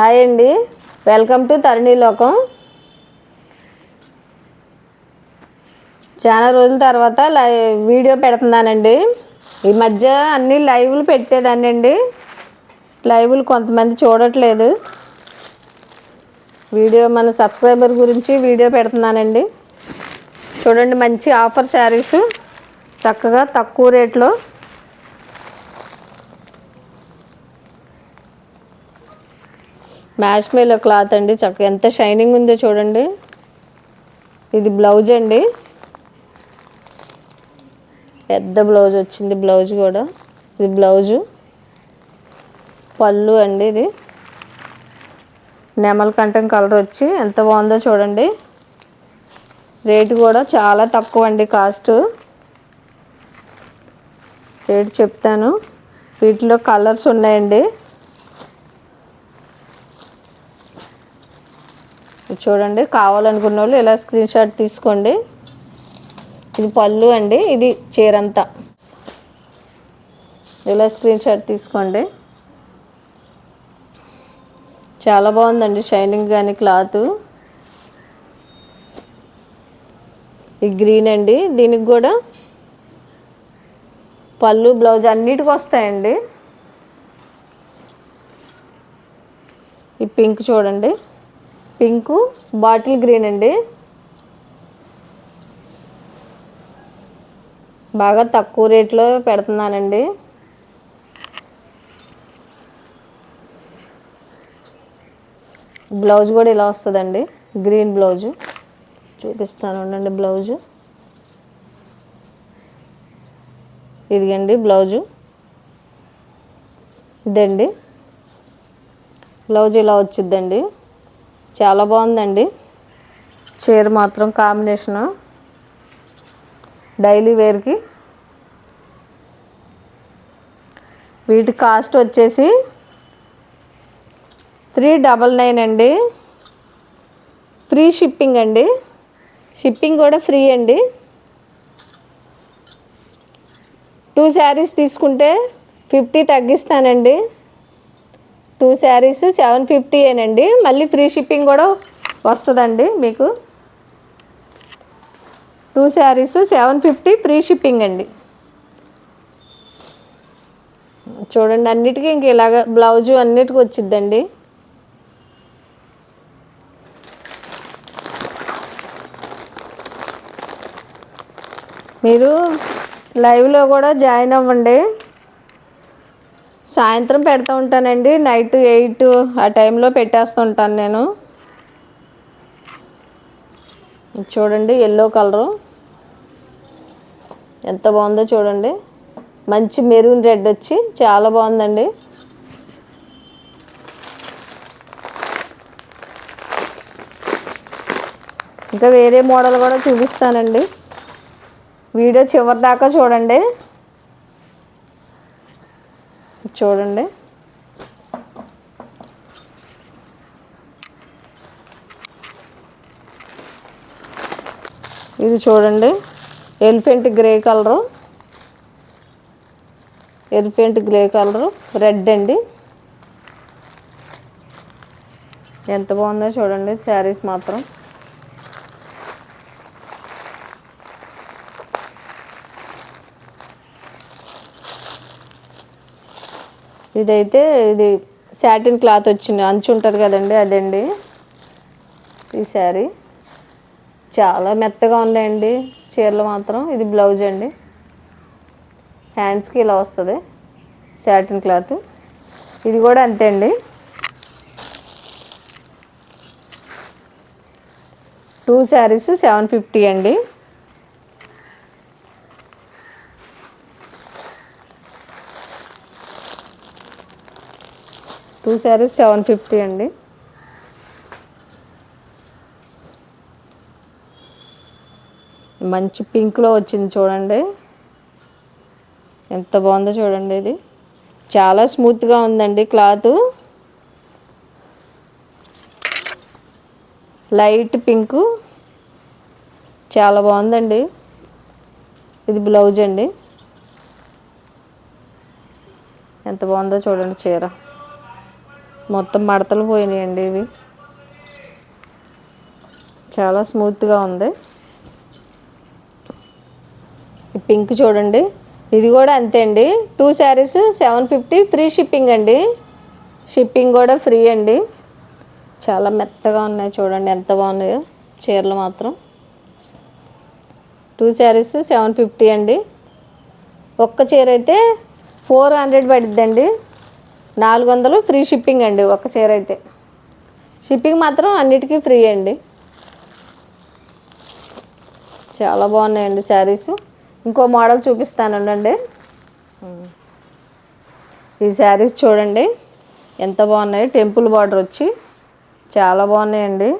Hi అండి. Welcome to Tharani లోకం. చాలా రోజుల తర్వాత లై వీడియో పెడుతున్నానండి. ఈ మధ్య అన్ని లైవ్లు పెట్టేదాన్ని అండి. లైవ్లు కొంతమంది చూడట్లేదు. వీడియో మన సబ్స్క్రైబర్ గురించి వీడియో పెడుతున్నానండి. చూడండి మంచి ఆఫర్ శారీస్. చక్కగా తక్కువ రేట్లో మ్యాచ్ మేలో క్లాత్ అండి చక్కగా ఎంత షైనింగ్ ఉందో చూడండి. ఇది బ్లౌజ్ అండి. పెద్ద బ్లౌజ్ వచ్చింది బ్లౌజ్ కూడా. ఇది బ్లౌజు. పళ్ళు అండి ఇది. నెమల కంఠం కలర్ వచ్చి ఎంత బాగుందో చూడండి. రేటు కూడా చాలా తక్కువ అండి కాస్ట్. రేటు చెప్తాను. వీటిలో కలర్స్ ఉన్నాయండి. చూడండి కావాలనుకున్న వాళ్ళు ఇలా స్క్రీన్ షాట్ తీసుకోండి. ఇది పళ్ళు అండి ఇది చీరంతా. ఇలా స్క్రీన్ షాట్ తీసుకోండి. చాలా బాగుందండి షైనింగ్ కానీ క్లాత్. ఈ గ్రీన్ అండి దీనికి కూడా పళ్ళు బ్లౌజ్ అన్నిటికి వస్తాయండి. ఈ పింక్ చూడండి. పింకు బాటిల్ గ్రీన్ అండి. బాగా తక్కువ రేట్లో పెడుతున్నానండి. బ్లౌజ్ కూడా ఇలా వస్తుందండి. Green blouse. చూపిస్తాను ఉండండి బ్లౌజు. ఇదిగండి బ్లౌజు. ఇదండి. బ్లౌజ్ ఇలా వచ్చిద్దండి. చాలా బాగుందండి. చీర మాత్రం కాంబినేషను డైలీ వేర్కి వీటి కాస్ట్ వచ్చేసి త్రీ డబల్ నైన్ అండి. ఫ్రీ షిప్పింగ్ అండి. షిప్పింగ్ కూడా ఫ్రీ అండి. టూ శారీస్ తీసుకుంటే ఫిఫ్టీ తగ్గిస్తానండి. టూ శారీస్ సెవెన్ ఫిఫ్టీ ఏనండి. మళ్ళీ ఫ్రీ షిప్పింగ్ కూడా వస్తుందండి మీకు. Two saris seven fifty free shipping అండి. చూడండి అన్నిటికీ ఇంక ఇలాగ బ్లౌజు అన్నిటికీ వచ్చిద్దండి. మీరు లైవ్లో కూడా జాయిన్ అవ్వండి. సాయంత్రం పెడతా ఉంటానండి. నైట్ ఎయిట్ ఆ టైంలో పెట్టేస్తుంటాను నేను. చూడండి ఎల్లో కలరు. ఎంత బాగుందో చూడండి. మంచి మెరూన్ రెడ్ వచ్చి చాలా బాగుందండి. ఇంకా వేరే మోడల్ కూడా చూపిస్తానండి. వీడియో చివరి దాకా చూడండి. చూడండి. ఇది చూడండి. Elephant grey colour. Elephant grey colour. Red అండి. ఎంత బాగుందో చూడండి. శారీస్ మాత్రం. ఇదైతే ఇది శాటిన్ క్లాత్ వచ్చింది అంచు ఉంటుంది కదండి అదండి. ఈ శారీ. చాలా మెత్తగా ఉన్నాయండి చీరలు మాత్రం. ఇది బ్లౌజ్ అండి. హ్యాండ్స్కి ఇలా వస్తుంది శాటిన్ క్లాత్ ఇది కూడా అంతే అండి. టూ శారీస్ సెవెన్ ఫిఫ్టీ అండి. టూ శారీస్ సెవెన్ ఫిఫ్టీ అండి. మంచి పింక్లో వచ్చింది చూడండి. ఎంత బాగుందో చూడండి ఇది. చాలా స్మూత్గా ఉందండి క్లాత్. Light pink. చాలా బాగుందండి. ఇది బ్లౌజ్ అండి. ఎంత బాగుందో చూడండి చీర. మొత్తం మడతలు పోయినాయండి ఇవి. చాలా స్మూత్గా ఉంది. పింక్ చూడండి. ఇది కూడా అంతే అండి. Two saris seven fifty free shipping అండి. షిప్పింగ్ కూడా ఫ్రీ అండి. చాలా మెత్తగా ఉన్నాయి చూడండి. ఎంత బాగున్నాయో చీరలు మాత్రం. టూ శారీస్ సెవెన్ ఫిఫ్టీ అండి. ఒక్క చీర అయితే ఫోర్ హండ్రెడ్ పడుద్దండి. నాలుగు వందలు ఫ్రీ షిప్పింగ్ అండి ఒక చీర అయితే. షిప్పింగ్ మాత్రం అన్నిటికీ ఫ్రీ అండి. చాలా బాగున్నాయండి శారీస్. ఇంకో మోడల్ చూపిస్తానండి ఈ శారీస్ చూడండి ఎంత బాగున్నాయి. టెంపుల్ బార్డర్ వచ్చి చాలా బాగున్నాయండి.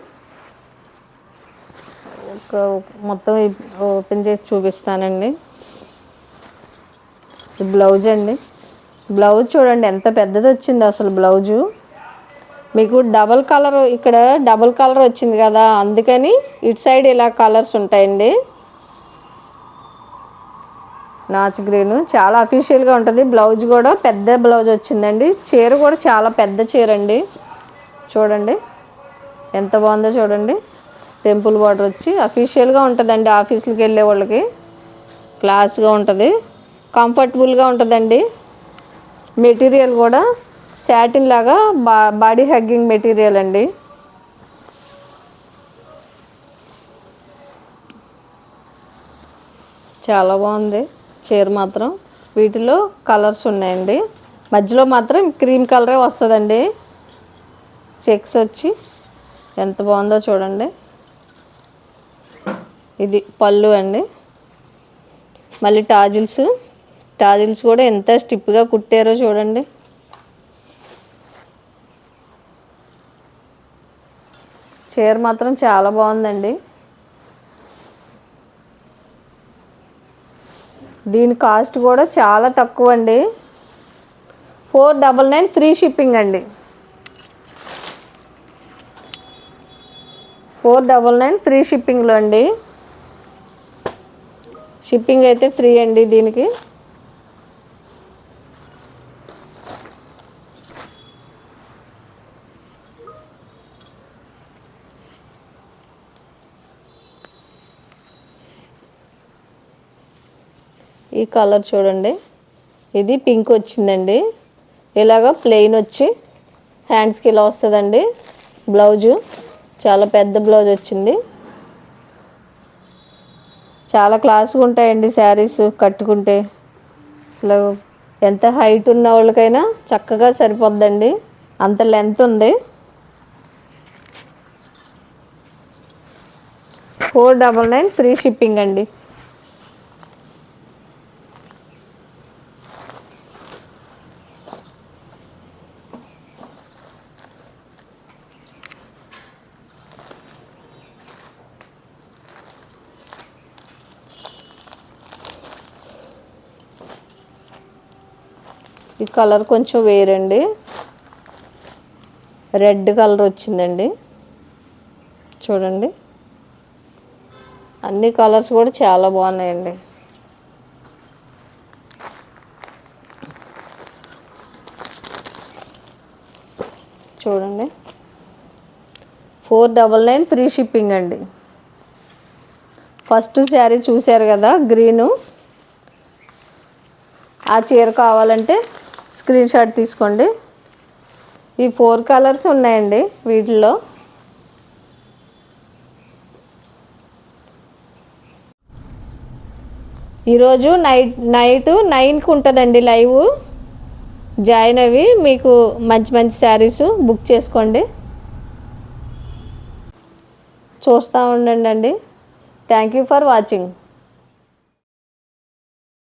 ఒక మొత్తం ఓపెన్ చేసి చూపిస్తానండి. బ్లౌజ్ అండి. బ్లౌజ్ చూడండి ఎంత పెద్దది వచ్చింది అసలు బ్లౌజు. మీకు డబల్ కలర్ ఇక్కడ డబల్ కలర్ వచ్చింది కదా అందుకని ఇటు సైడ్ ఇలా కలర్స్ ఉంటాయండి. నాచ్ గ్రీన్ చాలా అఫీషియల్గా ఉంటుంది. బ్లౌజ్ కూడా పెద్ద బ్లౌజ్ వచ్చిందండి. చీర కూడా చాలా పెద్ద చీర అండి. చూడండి ఎంత బాగుందో చూడండి. టెంపుల్ బార్డర్ వచ్చి అఫీషియల్గా ఉంటుందండి ఆఫీసులకు వెళ్ళే వాళ్ళకి. క్లాస్గా ఉంటుంది. కంఫర్టబుల్గా ఉంటుందండి. మెటీరియల్ కూడా శాటిన్ లాగా బా బాడీ హగ్గింగ్ మెటీరియల్ అండి. చాలా బాగుంది. చీర మాత్రం వీటిలో కలర్స్ ఉన్నాయండి. మధ్యలో మాత్రం క్రీమ్ కలరే వస్తుందండి. చెక్స్ వచ్చి ఎంత బాగుందో చూడండి. ఇది పళ్ళు అండి. మళ్ళీ టాజిల్స్. టాజిల్స్ కూడా ఎంత స్టిప్గా కుట్టారో చూడండి. చీర మాత్రం చాలా బాగుందండి. దీని కాస్ట్ కూడా చాలా తక్కువ అండి four double nine free shipping అండి. ఫోర్ డబల్ నైన్ ఫ్రీ షిప్పింగ్లో అండి. షిప్పింగ్ అయితే ఫ్రీ అండి దీనికి. ఈ కలర్ చూడండి. ఇది పింక్ వచ్చిందండి. ఇలాగ ప్లెయిన్ వచ్చి హ్యాండ్స్కి ఇలా వస్తుందండి. బ్లౌజు చాలా పెద్ద బ్లౌజ్ వచ్చింది. చాలా క్లాస్గా ఉంటాయండి శారీస్ కట్టుకుంటే. అసలు ఎంత హైట్ ఉన్న వాళ్ళకైనా చక్కగా సరిపోద్దండి. అంత లెంత్ ఉంది. Four double nine free shipping అండి. ఈ కలర్ కొంచెం వేరండి. రెడ్ కలర్ వచ్చిందండి. చూడండి. అన్ని కలర్స్ కూడా చాలా బాగున్నాయండి. చూడండి. Four double nine free shipping అండి. ఫస్ట్ శారీ చూశారు కదా గ్రీను ఆ చీర కావాలంటే స్క్రీన్ షాట్ తీసుకోండి. ఈ ఫోర్ కలర్స్ ఉన్నాయండి వీటిలో ఈరోజు నైట్ నైట్ నైన్కి ఉంటుందండి లైవ్. జాయిన్ అవి మీకు మంచి మంచి శారీస్ బుక్ చేసుకోండి. చూస్తూ ఉండండి అండి. Thank you for watching.